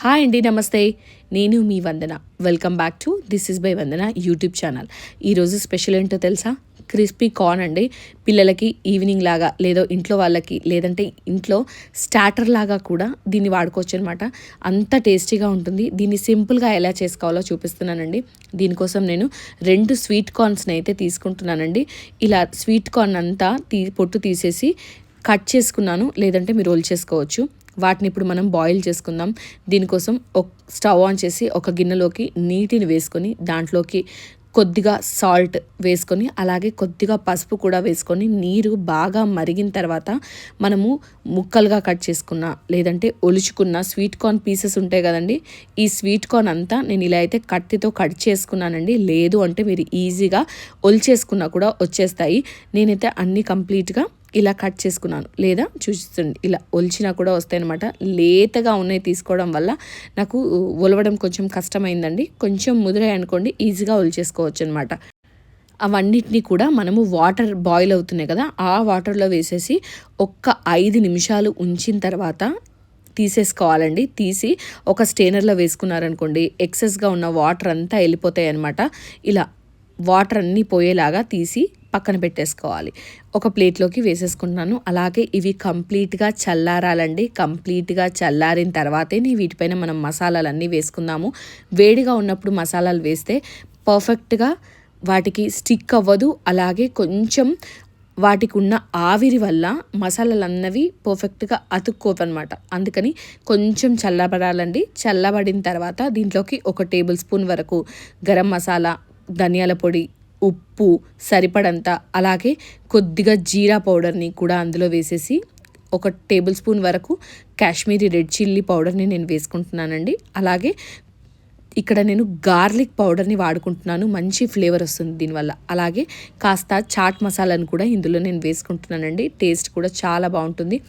Hi అండి నమస్తే. నేను మీ Vandana. Welcome back to this is by Vandana YouTube channel ఈరోజు స్పెషల్ ఏంటో తెలుసా? క్రిస్పీ కార్న్ అండి. పిల్లలకి ఈవినింగ్ లాగా లేదో ఇంట్లో వాళ్ళకి లేదంటే ఇంట్లో స్టార్టర్ లాగా కూడా దీన్ని వాడుకోవచ్చు అనమాట అంత టేస్టీగా ఉంటుంది. దీన్ని సింపుల్గా ఎలా చేసుకోవాలో చూపిస్తున్నానండి. దీనికోసం నేను రెండు స్వీట్ కార్న్స్ని అయితే తీసుకుంటున్నానండి. ఇలా స్వీట్ కార్న్ అంతా తీ పొట్టు తీసేసి కట్ చేసుకున్నాను లేదంటే మీరు రోల్ చేసుకోవచ్చు. వాటిని ఇప్పుడు మనం బాయిల్ చేసుకుందాం. దీనికోసం ఒక స్టవ్ ఆన్ చేసి ఒక గిన్నెలోకి నీటిని వేసుకొని దాంట్లోకి కొద్దిగా సాల్ట్ వేసుకొని అలాగే కొద్దిగా పసుపు కూడా వేసుకొని నీరు బాగా మరిగిన తర్వాత మనము ముక్కలుగా కట్ చేసుకున్న లేదంటే ఒలుచుకున్న స్వీట్ కార్న్ పీసెస్ ఉంటాయి కదండి. ఈ స్వీట్ కార్న్ అంతా నేను ఇలా అయితే కత్తితో కట్ చేసుకున్నానండి. లేదు అంటే మీరు ఈజీగా ఒలిచేసుకున్నా కూడా వచ్చేస్తాయి. నేనైతే అన్నీ కంప్లీట్గా ఇలా కట్ చేసుకున్నాను. లేదా చూస్తుంది ఇలా ఒలిచినా కూడా వస్తాయి అనమాట లేతగా ఉన్నాయి తీసుకోవడం వల్ల నాకు ఒలవడం కొంచెం కష్టమైందండి. కొంచెం ముదిరాయి అనుకోండి ఈజీగా ఒలిచేసుకోవచ్చు అనమాట అవన్నిటిని కూడా మనము వాటర్ బాయిల్ అవుతున్నాయి కదా ఆ వాటర్లో వేసేసి ఒక్క ఐదు నిమిషాలు ఉంచిన తర్వాత తీసేసుకోవాలండి. తీసి ఒక స్టేనర్లో వేసుకున్నారనుకోండి ఎక్సెస్గా ఉన్న వాటర్ అంతా వెళ్ళిపోతాయి అనమాట ఇలా వాటర్ అన్నీ పోయేలాగా తీసి పక్కన పెట్టేసుకోవాలి. ఒక ప్లేట్లోకి వేసేసుకుంటున్నాను. అలాగే ఇవి కంప్లీట్గా చల్లారాలండి. కంప్లీట్గా చల్లారిన తర్వాతే వీటిపైన మనం మసాలాలన్నీ వేసుకుందాము. వేడిగా ఉన్నప్పుడు మసాలాలు వేస్తే పర్ఫెక్ట్గా వాటికి స్టిక్ అవ్వదు. అలాగే కొంచెం వాటికి ఉన్న ఆవిరి వల్ల మసాలాలు అన్నవి పర్ఫెక్ట్గా అతుక్కోవన్నమాట. అందుకని కొంచెం చల్లబడాలండి. చల్లబడిన తర్వాత దీంట్లోకి ఒక టేబుల్ స్పూన్ వరకు గరం మసాలా ధనియాల పొడి ఉప్పు సరిపడంత అలాగే కొద్దిగా జీరా పౌడర్ని కూడా అందులో వేసేసి ఒక టేబుల్ స్పూన్ వరకు కాశ్మీరీ రెడ్ చిల్లీ పౌడర్ని నేను వేసుకుంటున్నానండి. అలాగే ఇక్కడ నేను గార్లిక్ పౌడర్ని వాడుకుంటున్నాను. మంచి ఫ్లేవర్ వస్తుంది దీనివల్ల. అలాగే కాస్త చాట్ మసాలాను కూడా ఇందులో నేను వేసుకుంటున్నానండి. టేస్ట్ కూడా చాలా బాగుంటుంది.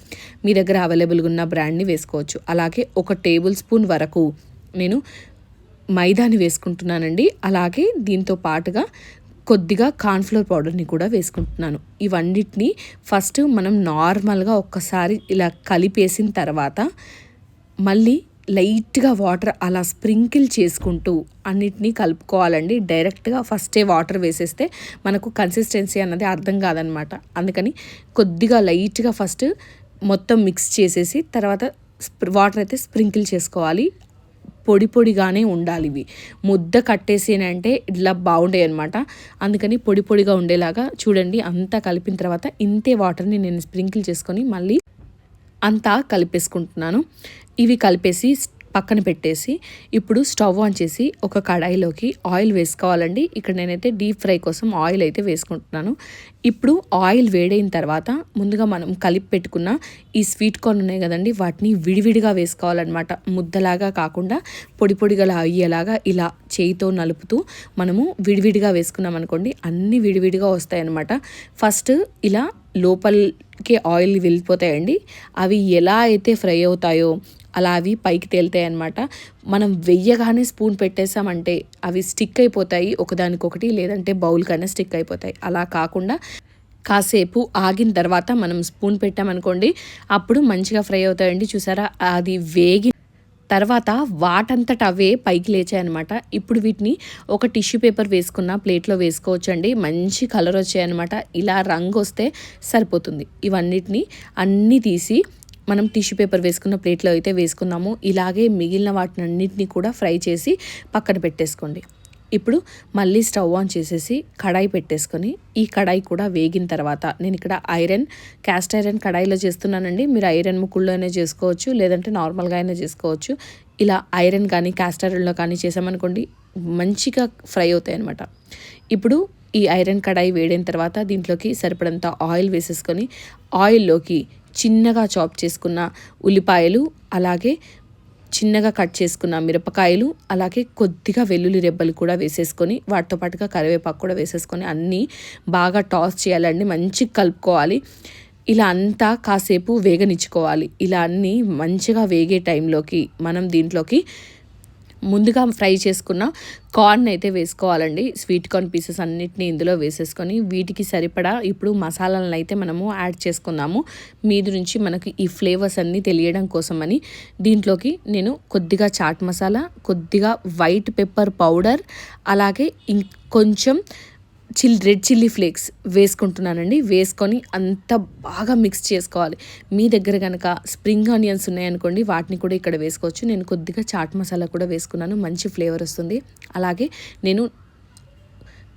మీ దగ్గర అవైలబుల్గా ఉన్న బ్రాండ్ని వేసుకోవచ్చు. అలాగే ఒక టేబుల్ స్పూన్ వరకు నేను మైదాని వేసుకుంటున్నానండి. అలాగే దీంతో పాటుగా కొద్దిగా కార్న్ఫ్లోర్ పౌడర్ని కూడా వేసుకుంటున్నాను. ఇవన్నిటిని ఫస్ట్ మనం నార్మల్గా ఒక్కసారి ఇలా కలిపేసిన తర్వాత మళ్ళీ లైట్గా వాటర్ అలా స్ప్రింకిల్ చేసుకుంటూ అన్నిటినీ కలుపుకోవాలండి. డైరెక్ట్గా ఫస్టే వాటర్ వేసేస్తే మనకు కన్సిస్టెన్సీ అన్నది అర్థం కాదనమాట. అందుకని కొద్దిగా లైట్గా ఫస్ట్ మొత్తం మిక్స్ చేసేసి తర్వాత వాటర్ అయితే స్ప్రింకిల్ చేసుకోవాలి. పొడి పొడిగానే ఉండాలి ఇవి ముద్ద కట్టేసేనంటే ఇట్లా బాగుండే అనమాట అందుకని పొడి పొడిగా ఉండేలాగా చూడండి అంతా కలిపిన తర్వాత ఇంతే వాటర్ని నేను స్ప్రింకిల్ చేసుకొని మళ్ళీ అంతా కలిపేసుకుంటున్నాను. ఇవి కలిపేసి పక్కన పెట్టేసి ఇప్పుడు స్టవ్ ఆన్ చేసి ఒక కడాయిలోకి ఆయిల్ వేసుకోవాలండి. ఇక్కడ నేనైతే డీప్ ఫ్రై కోసం ఆయిల్ అయితే వేసుకుంటున్నాను. ఇప్పుడు ఆయిల్ వేడైన తర్వాత ముందుగా మనం కలిపి పెట్టుకున్న ఈ స్వీట్ కార్న్ ఉన్నాయి కదండి వాటిని విడివిడిగా వేసుకోవాలన్నమాట. ముద్దలాగా కాకుండా పొడి పొడిగా అయ్యేలాగా ఇలా చేయితో నలుపుతూ మనము విడివిడిగా వేసుకున్నాం అనుకోండి అన్నీ విడివిడిగా వస్తాయన్నమాట. ఫస్ట్ ఇలా లోపలికి ఆయిల్ వెళ్ళిపోతాయండి. అవి ఎలా అయితే ఫ్రై అవుతాయో అలా అవి పైకి తేలుతాయి అనమాట మనం వెయ్యగానే స్పూన్ పెట్టేసామంటే అవి స్టిక్ అయిపోతాయి ఒకదానికొకటి లేదంటే బౌల్ కన్నా స్టిక్ అయిపోతాయి. అలా కాకుండా కాసేపు ఆగిన తర్వాత మనం స్పూన్ పెట్టామనుకోండి అప్పుడు మంచిగా ఫ్రై అవుతాయండి. చూసారా? అది వేగి తర్వాత వాటంతట అవే పైకి లేచాయన్నమాట. ఇప్పుడు వీటిని ఒక టిష్యూ పేపర్ వేసుకున్న ప్లేట్లో వేసుకోవచ్చండి. మంచి కలర్ వచ్చాయన్నమాట. ఇలా రంగు వస్తే సరిపోతుంది. ఇవన్నిటిని అన్నీ తీసి మనం టిష్యూ పేపర్ వేసుకున్న ప్లేట్లో అయితే వేసుకున్నాము. ఇలాగే మిగిలిన వాటిని అన్నింటినీ కూడా ఫ్రై చేసి పక్కన పెట్టేసుకోండి. ఇప్పుడు మళ్ళీ స్టవ్ ఆన్ చేసేసి కడాయి పెట్టేసుకొని ఈ కడాయి కూడా వేగిన తర్వాత నేను ఇక్కడ ఐరన్ క్యాస్ట్ ఐరన్ కడాయిలో చేస్తున్నానండి. మీరు ఐరన్ ముక్కుల్లోనే చేసుకోవచ్చు లేదంటే నార్మల్గా అయినా చేసుకోవచ్చు. ఇలా ఐరన్ కానీ క్యాస్ట్ ఐరన్లో కానీ చేసామనుకోండి మంచిగా ఫ్రై అవుతాయి అనమాట ఇప్పుడు ఈ ఐరన్ కడాయి వేడిన తర్వాత దీంట్లోకి సరిపడంత ఆయిల్ వేసేసుకొని ఆయిల్లోకి చిన్నగా చాప్ చేసుకున్న ఉల్లిపాయలు అలాగే చిన్నగా కట్ చేసుకున్న మిరపకాయలు అలాగే కొద్దిగా వెల్లుల్లి రెబ్బలు కూడా వేసేసుకొని వాటితో పాటుగా కరివేపాకు కూడా వేసేసుకొని అన్నీ బాగా టాస్ చేయాలండి. మంచిగా కలుపుకోవాలి. ఇలా అంతా కాసేపు వేగనిచ్చుకోవాలి. ఇలా అన్నీ మంచిగా వేగే టైంలోకి మనం దీంట్లోకి ముందుగా ఫ్రై చేసుకున్న కార్న్ అయితే వేసుకోవాలండి. స్వీట్ కార్న్ పీసెస్ అన్నిటిని ఇందులో వేసేసుకొని వీటికి సరిపడా ఇప్పుడు మసాలాలను అయితే మనము యాడ్ చేసుకుందాము. మీది నుంచి మనకి ఈ ఫ్లేవర్స్ అన్నీ తెలియడం కోసమని దీంట్లోకి నేను కొద్దిగా చాట్ మసాలా కొద్దిగా వైట్ పెప్పర్ పౌడర్ అలాగే ఇంకొంచెం చిల్ రెడ్ చిల్లీ ఫ్లేక్స్ వేసుకుంటున్నానండి. వేసుకొని అంత బాగా మిక్స్ చేసుకోవాలి. మీ దగ్గర కనుక స్ప్రింగ్ ఆనియన్స్ ఉన్నాయనుకోండి వాటిని కూడా ఇక్కడ వేసుకోవచ్చు. నేను కొద్దిగా చాట్ మసాలా కూడా వేసుకున్నాను. మంచి ఫ్లేవర్ వస్తుంది. అలాగే నేను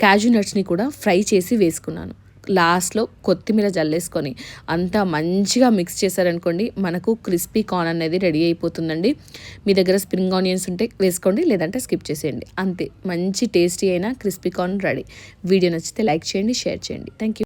క్యాజు నట్స్ని కూడా ఫ్రై చేసి వేసుకున్నాను. లాస్ట్లో కొత్తిమీర జల్లేసుకొని అంతా మంచిగా మిక్స్ చేశారనుకోండి మనకు క్రిస్పీ కార్న్ అనేది రెడీ అయిపోతుందండి. మీ దగ్గర స్ప్రింగ్ ఆనియన్స్ ఉంటే వేసుకోండి లేదంటే స్కిప్ చేసేయండి. అంతే మంచి టేస్టీ అయిన క్రిస్పీ కార్న్ రెడీ. వీడియో నచ్చితే లైక్ చేయండి షేర్ చేయండి. Thank you.